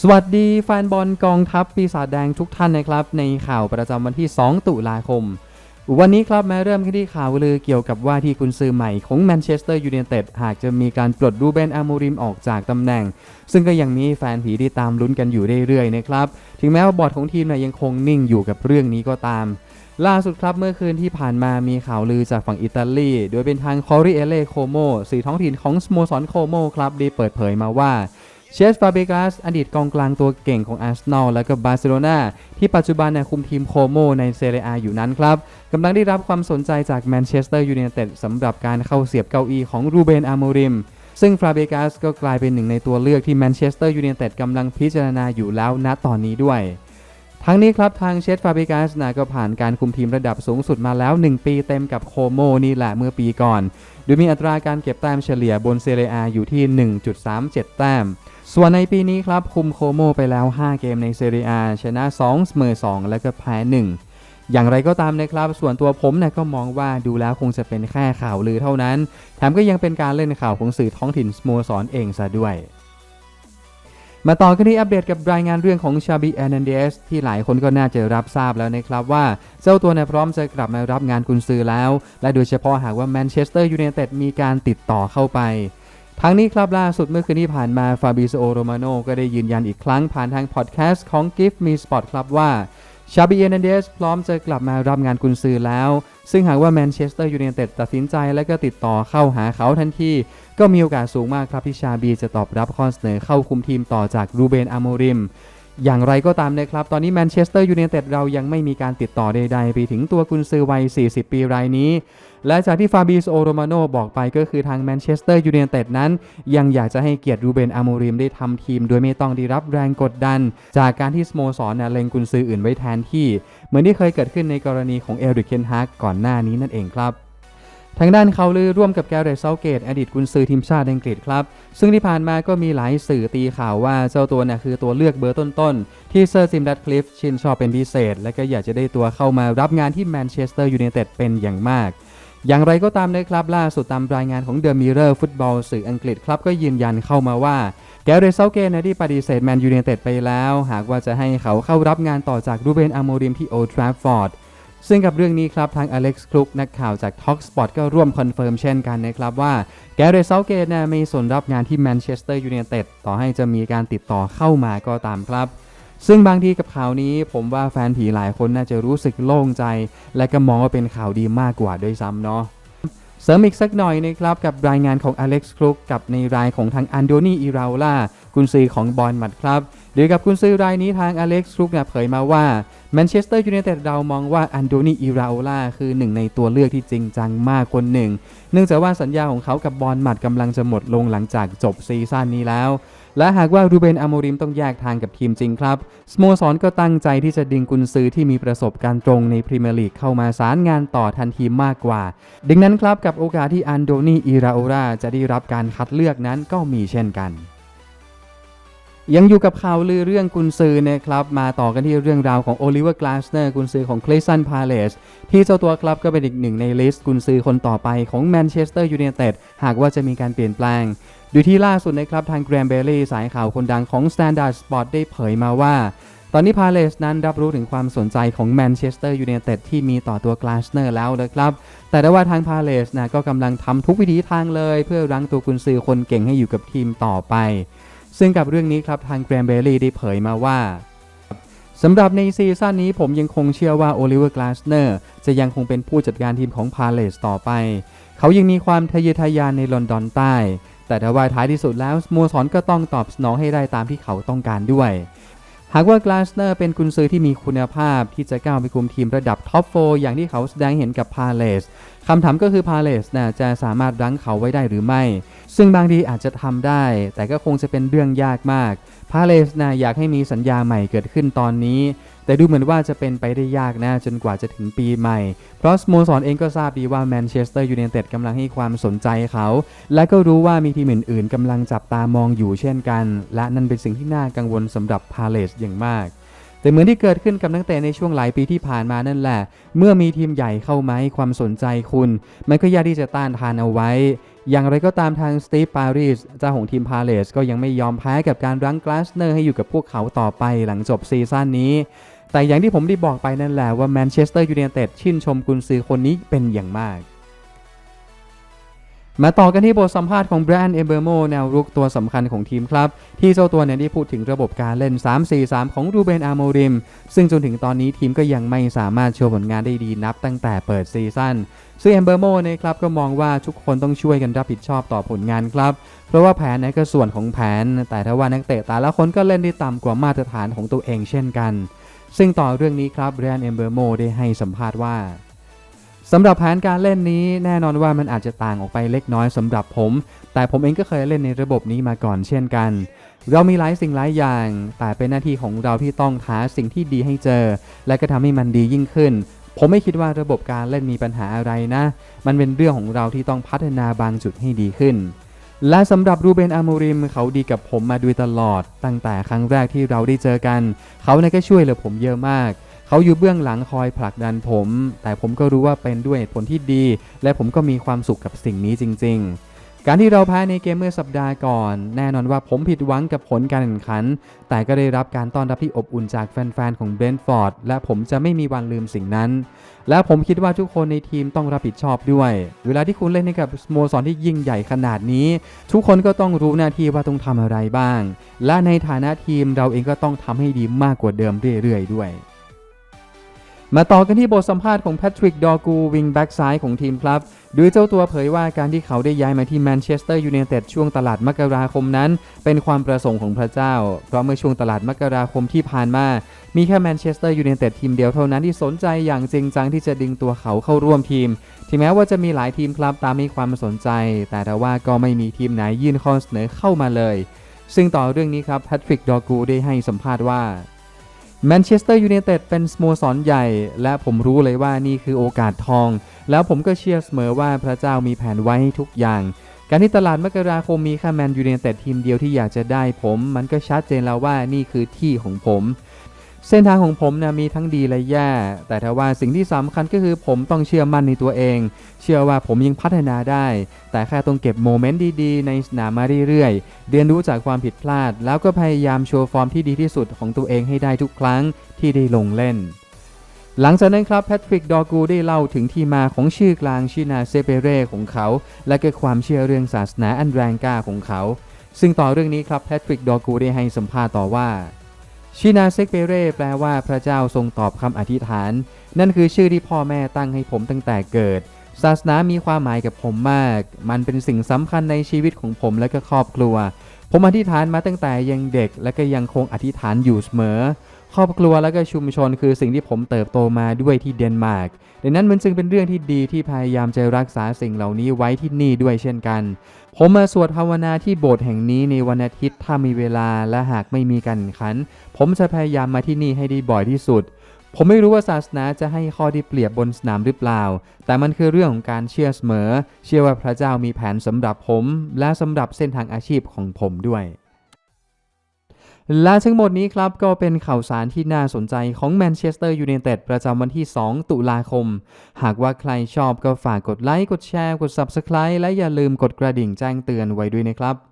สวัสดีแฟนบอลกองทัพปีศาจแดงทุกท่านนะครับ ในข่าวประจำวันที่ 2 ตุลาคม วันนี้ครับม้เริ่มกันที่ข่าวลือเกี่ยวกับว่าที่คุณซื้อใหม่ของแมนเชสเตอร์ยูไนเต็ดหากจะมีการปลดรูเบนอามูริมออกจากตำแหน่ง ซึ่งก็ยังมีแฟนผีที่ตามลุ้นกันอยู่เรื่อยๆนะครับ ถึงแม้ว่าบอร์ดของทีมเนี่ยยังคงนิ่งอยู่กับเรื่องนี้ก็ตามล่าสุดครับเมื่อคืนที่ผ่านมามีข่าวลือจากฝั่งอิตาลี โดยเป็นทางคอริเอเลโคโมสื่อท้องถิ่นของสโมสรโคโมครับได้เปิดเผยมาว่า เชสฟาเบกัสอดีตกองกลางตัวเก่งของอาร์เซนอลและก็บาร์เซโลนาที่ปัจจุบันเนี่ยคุมทีมโคโมในเซเรียอาอยู่นั้นครับกำลังได้รับความสนใจจากแมนเชสเตอร์ยูไนเต็ดสำหรับการเข้าเสียบเก้าอี้ของรูเบนอาโมริม ซึ่งฟาเบกัสก็กลายเป็นหนึ่งในตัวเลือกที่แมนเชสเตอร์ยูไนเต็ดกำลังพิจารณาอยู่แล้วณตอนนี้ด้วย ทั้งนี้ครับทางเชสฟาเบกัสนะก็ผ่านการคุมทีมระดับสูงสุดมาแล้ว 1 ปีเต็มกับโคโมนี่แหละเมื่อปีก่อนโดยมีอัตราการเก็บแต้มเฉลี่ยบนเซเรียอาอยู่ที่ 1.37 แต้ม ส่วนในปีนี้ครับคุมโคโมไปแล้ว 5 เกมในเซเรียชนะ 2 เสมอ 2 และก็แพ้ 1 อย่างไรก็ตามนะครับ ส่วนตัวผมนี่ยก็มองว่าดูแล้วคงจะเป็นแค่ข่าวลือเท่านั้น แถมก็ยังเป็นการเล่นข่าวของสื่อท้องถิ่นสโมสรเองซะด้วย มาต่อกันที่อัปเดตกับรายงานเรื่องของชาบีแอนนเดสที่หลายคนก็น่าจะรับทราบแล้วนะครับว่า เจ้าตัวเนี่ยพร้อมจะกลับมารับงานกุนซือแล้ว และโดยเฉพาะหากว่าแมนเชสเตอร์ยูไนเต็ดมีการติดต่อเข้าไปทั้งนี้ครับล่าสุดเมื่อคืนที่ผ่านมาฟาบิโซโรมาโนก็ได้ยืนยันอีกครั้งผ่านทางพอดแคสต์ของ Give Me Spot ครับว่า ชาบิเอเนเดสพร้อมจะกลับมารับงานกุนซือแล้ว ซึ่งหากว่าแมนเชสเตอร์ยูไนเต็ดตัดสินใจและก็ติดต่อเข้าหาเขาทันที ก็มีโอกาสสูงมากครับที่ชาบีจะตอบรับข้อเสนอเข้าคุมทีมต่อจากรูเบนอาโมริม อย่างไรก็ตามนะครับ ตอนนี้แมนเชสเตอร์ยูไนเต็ดเรายังไม่มีการติดต่อใดๆ ไปถึงตัวกุนซือวัย 40 ปีรายนี้ และจากที่ฟาบิโอโรมาโนบอกไปก็คือทางแมนเชสเตอร์ยูไนเต็ดนั้น ยังอยากจะให้เกียรติรูเบนอาโมริมได้ทำทีม โดยไม่ต้องได้รับแรงกดดัน จากการที่สโมสรนี่ยเล็งกุนซืออื่นไว้แทนที่ เหมือนที่เคยเกิดขึ้นในกรณีของเอริกเคนฮากก่อนหน้านี้นั่นเองครับ ทางด้านเขาลือร่วมกับแกเรตเซาเกตอดีตกุนซือทีมชาติอังกฤษครับ ซึ่งที่ผ่านมาก็มีหลายสื่อตีข่าวว่าเจ้าตัวเนี่ยคือตัวเลือกเบอร์ต้นๆ ที่เซอร์จิมดัตคลิฟชื่นชอบเป็นพิเศษ และก็อยากจะได้ตัวเข้ามารับงานที่แมนเชสเตอร์ยูไนเต็ดเป็นอย่างมาก อย่างไรก็ตามนะครับล่าสุดตามรายงานของเดอะมิเรอร์ฟุตบอลสื่ออังกฤษครับก็ยืนยันเข้ามาว่าแกเรตเซาเกตนะที่ปฏิเสธแมนยูไนเต็ดไปแล้ว หากว่าจะให้เขาเข้ารับงานต่อจากรูเบนอาโมริมที่โอทราฟฟอร์ด ซึ่งกับเรื่องนี้ครับทางอเล็กซ์คลุกนักข่าวจาก Talk Sport ก็ร่วมคอนเฟิร์มเช่นกันนะครับว่าแกเรตเซาเกตนะมีส่วนรับงานที่แมนเชสเตอร์ยูไนเต็ดต่อให้จะมีการติดต่อเข้ามาก็ตามครับ ซึ่งบางทีกับข่าวนี้ผมว่าแฟนผีหลายคนน่าจะรู้สึกโล่งใจ และก็มองว่าเป็นข่าวดีมากกว่าด้วยซ้ำเนาะเสริมอีกสักหน่อยนะครับกับรายงานของอเล็กซ์ครุกกับในรายของทางอันโดนีอิราล่า กุนซือของบอลมัดครับโดยกับกุนซือรายนี้ทางอเล็กซ์ครุกเนี่ยเผยมาว่าแมนเชสเตอร์ยูไนเต็ดเรามองว่าอันโดนีอิราโอล่าคือหนึ่งในตัวเลือกที่จริงจังมากคนหนึ่ง เนื่องจากว่าสัญญาของเขากับบอลมัดกำลังจะหมดลงหลังจากจบซีซั่นนี้แล้ว และหากว่ารูเบนอาโมริมต้องแยกทางกับทีมจริงครับสโมสรก็ตั้งใจที่จะดึงกุนซือที่มีประสบการณ์ตรงในพรีเมียร์ลีกเข้ามาสารงานต่อทันทีมากกว่า ดังนั้นครับกับโอกาสที่อันโดนีอิราโอราจะได้รับการคัดเลือกนั้นก็มีเช่นกัน ยังอยู่กับข่าวลือเรื่องกุนซือนะครับมาต่อกันที่เรื่องราวของโอลิเวอร์กลาสเนอร์กุนซือของคลซันพาเลสที่เจ้าตัวครับก็เป็นอีกหนึ่งในลิสต์กุนซือคนต่อไปของแมนเชสเตอร์ยูไนเต็ดหากว่าจะมีการเปลี่ยนแปลงโดยที่ล่าสุดนะครับทางแกรมเบลลี่สายข่าวคนดังของ Standard Sport ได้เผยมาว่า ตอนนี้พาเลสนั้นรับรู้ถึงความสนใจของแมนเชสเตอร์ยูไนเต็ดที่มีต่อตัวกลาสเนอร์แล้วนะครับแต่ได้ว่าทางพาเลสนะก็กำลังทำทุกวิธีทางเลย เพื่อรั้งตัวกุนซือคนเก่งให้อยู่กับทีมต่อไป ซึ่งกับเรื่องนี้ครับทางแกรมเบลลี่ได้เผยมาว่าสำหรับในซีซั่นนี้ผมยังคงเชื่อว่าโอลิเวอร์กลาสเนอร์จะยังคงเป็นผู้จัดการทีมของพาเลสต่อไป เขายังมีความทะเยอทะยานในลอนดอนใต้ แต่ถ้าว่าท้ายที่สุดแล้วสโมสรก็ต้องตอบสนองให้ได้ตามที่เขาต้องการด้วย หากว่ากลาสเนอร์เป็นกุนซือที่มีคุณภาพที่จะก้าวไปคุมทีมระดับท็อปโฟอย่างที่เขาแสดงเห็นกับพาเลสคำถามก็คือพาเลสนะจะสามารถรั้งเขาไว้ได้หรือไม่ ซึ่งบางทีอาจจะทำได้ แต่ก็คงจะเป็นเรื่องยากมากพาเลสนะอยากให้มีสัญญาใหม่เกิดขึ้นตอนนี้ แต่ดูเหมือนว่าจะเป็นไปได้ยากนะจนกว่าจะถึงปีใหม่ เพราะสโมสรเองก็ทราบดีว่าแมนเชสเตอร์ยูไนเต็ดกำลังให้ความสนใจเขา และก็รู้ว่ามีทีมอื่นๆกำลังจับตามองอยู่เช่นกัน และนั่นเป็นสิ่งที่น่ากังวลสำหรับพาเลสอย่างมากแต่เหมือนที่เกิดขึ้นกับนักเตะในช่วงหลายปีที่ผ่านมานั่นแหละ เมื่อมีทีมใหญ่เข้ามาให้ความสนใจคุณ มันก็ยากที่จะต้านทานเอาไว้ อย่างไรก็ตามทางสตีฟปารีสเจ้าของทีมพาเลสก็ยังไม่ยอมแพ้กับการรั้งกลาสเนอร์ให้อยู่กับพวกเขาต่อไปหลังจบซีซั่นนี้ แต่อย่างที่ผมได้บอกไปนั่นแหละว่าแมนเชสเตอร์ยูไนเต็ดชื่นชมกุนซือคนนี้เป็นอย่างมาก มาต่อกันที่บทสัมภาษณ์ของแบรนด์เอเบอร์โมแนวรุกตัวสำคัญของทีมครับ ที่เจ้าตัวเนี่ยได้พูดถึงระบบการเล่น 3-4-3 ของรูเบนอาร์โมริม ซึ่งจนถึงตอนนี้ทีมก็ยังไม่สามารถโชว์ผลงานได้ดีนับตั้งแต่เปิดซีซั่นซึ่งเอเบอร์โมนะครับก็มองว่าทุกคนต้องช่วยกันรับผิดชอบต่อผลงานครับ เพราะว่าแผนนั้นก็ส่วนของแผน แต่ถ้าว่านักเตะแต่ละคนก็เล่นได้ต่ำกว่ามาตรฐานของตัวเองเช่นกัน ซึ่งต่อเรื่องนี้ครับแบรนด์เอมเบอร์โมได้ให้สัมภาษณ์ว่า สำหรับแผนการเล่นนี้แน่นอนว่ามันอาจจะต่างออกไปเล็กน้อยสำหรับผม แต่ผมเองก็เคยเล่นในระบบนี้มาก่อนเช่นกัน เรามีหลายสิ่งหลายอย่าง แต่เป็นหน้าที่ของเราที่ต้องหาสิ่งที่ดีให้เจอ และก็ทำให้มันดียิ่งขึ้น ผมไม่คิดว่าระบบการเล่นมีปัญหาอะไรนะ มันเป็นเรื่องของเราที่ต้องพัฒนาบางจุดให้ดีขึ้น และสำหรับรูเบนอาโมริมเขาดีกับผมมาโดยตลอด ตั้งแต่ครั้งแรกที่เราได้เจอกัน เขาเนี่ยก็ช่วยเหลือผมเยอะมาก เขาอยู่เบื้องหลังคอยผลักดันผม แต่ผมก็รู้ว่าเป็นด้วยเหตุผลที่ดี และผมก็มีความสุขกับสิ่งนี้จริง ๆ การที่เราแพ้ในเกมเมื่อสัปดาห์ก่อน แน่นอนว่าผมผิดหวังกับผลการแข่งขัน แต่ก็ได้รับการต้อนรับที่อบอุ่นจากแฟนๆของเบรนท์ฟอร์ดและผมจะไม่มีวันลืมสิ่งนั้น และผมคิดว่าทุกคนในทีมต้องรับผิดชอบด้วย เวลาที่คุณเล่นให้กับสโมสรที่ยิ่งใหญ่ขนาดนี้ ทุกคนก็ต้องรู้หน้าที่ว่าต้องทำอะไรบ้าง และในฐานะทีมเราเองก็ต้องทำให้ดีมากกว่าเดิมเรื่อยๆด้วย มาต่อกันที่บทสัมภาษณ์ของแพทริกดอกูวิงแบ็กซ้ายของทีมครับโดยเจ้าตัวเผยว่าการที่เขาได้ย้ายมาที่แมนเชสเตอร์ยูไนเต็ดช่วงตลาดมกราคมนั้น เป็นความประสงค์ของพระเจ้า เพราะเมื่อช่วงตลาดมกราคมที่ผ่านมา มีแค่แมนเชสเตอร์ยูไนเต็ดทีมเดียวเท่านั้นที่สนใจอย่างจริงจังที่จะดึงตัวเขาเข้าร่วมทีมถึงแม้ว่าจะมีหลายทีมครับตามให้ความสนใจ แต่ทว่าก็ไม่มีทีมไหนยื่นข้อเสนอเข้ามาเลย ซึ่งต่อเรื่องนี้ครับแพทริกดอกูได้ให้สัมภาษณ์ว่า แมนเชสเตอร์ยูไนเต็ดเป็นสโมสรใหญ่ และผมรู้เลยว่านี่คือโอกาสทอง แล้วผมก็เชื่อเสมอว่าพระเจ้ามีแผนไว้ทุกอย่าง การที่ตลาดมกราคมมีแค่แมนยูไนเต็ดทีมเดียวที่อยากจะได้ผม มันก็ชัดเจนแล้วว่านี่คือที่ของผม เส้นทางของผมนะมีทั้งดีและแย่ แต่ถ้าว่าสิ่งที่สำคัญก็คือผมต้องเชื่อมั่นในตัวเอง เชื่อว่าผมยังพัฒนาได้ แต่แค่ต้องเก็บโมเมนต์ดีๆ ในสนามมาเรื่อยๆ เรียนรู้จากความผิดพลาด แล้วก็พยายามโชว์ฟอร์มที่ดีที่สุดของตัวเองให้ได้ทุกครั้งที่ได้ลงเล่น หลังจากนั้นครับแพทริกดอกูได้เล่าถึงที่มาของชื่อกลางชินาเซเปเร่ของเขา และก็ความเชื่อเรื่องศาสนาอันแรงกล้าของเขา ซึ่งต่อเรื่องนี้ครับแพทริกดอกูได้ให้สัมภาษณ์ต่อว่า ชินาเซกเปเร่แปลว่าพระเจ้าทรงตอบคำอธิษฐาน นั่นคือชื่อที่พ่อแม่ตั้งให้ผมตั้งแต่เกิด ศาสนามีความหมายกับผมมาก มันเป็นสิ่งสำคัญในชีวิตของผมและก็ครอบครัว ผมอธิษฐานมาตั้งแต่ยังเด็กและก็ยังคงอธิษฐานอยู่เสมอ ครอบครัวและก็ชุมชนคือสิ่งที่ผมเติบโตมาด้วยที่เดนมาร์ก ดังนั้นมันจึงเป็นเรื่องที่ดีที่พยายามจะรักษาสิ่งเหล่านี้ไว้ที่นี่ด้วยเช่นกัน ผมมาสวดภาวนาที่โบสถ์แห่งนี้ในวันอาทิตย์ถ้ามีเวลาและหากไม่มีการแข่งขัน ผมจะพยายามมาที่นี่ให้ได้บ่อยที่สุด ผมไม่รู้ว่าศาสนาจะให้ข้อที่เปรียบบนสนามหรือเปล่า แต่มันคือเรื่องของการเชื่อเสมอ เชื่อว่าพระเจ้ามีแผนสำหรับผม และสำหรับเส้นทางอาชีพของผมด้วย และทั้งหมดนี้ครับก็เป็นข่าวสารที่น่าสนใจของแมนเชสเตอร์ยูไนเต็ดประจำวันที่ 2 ตุลาคม หากว่าใครชอบก็ฝากกดไลค์ กดแชร์ กด Subscribe และอย่าลืมกดกระดิ่งแจ้งเตือนไว้ด้วยนะครับ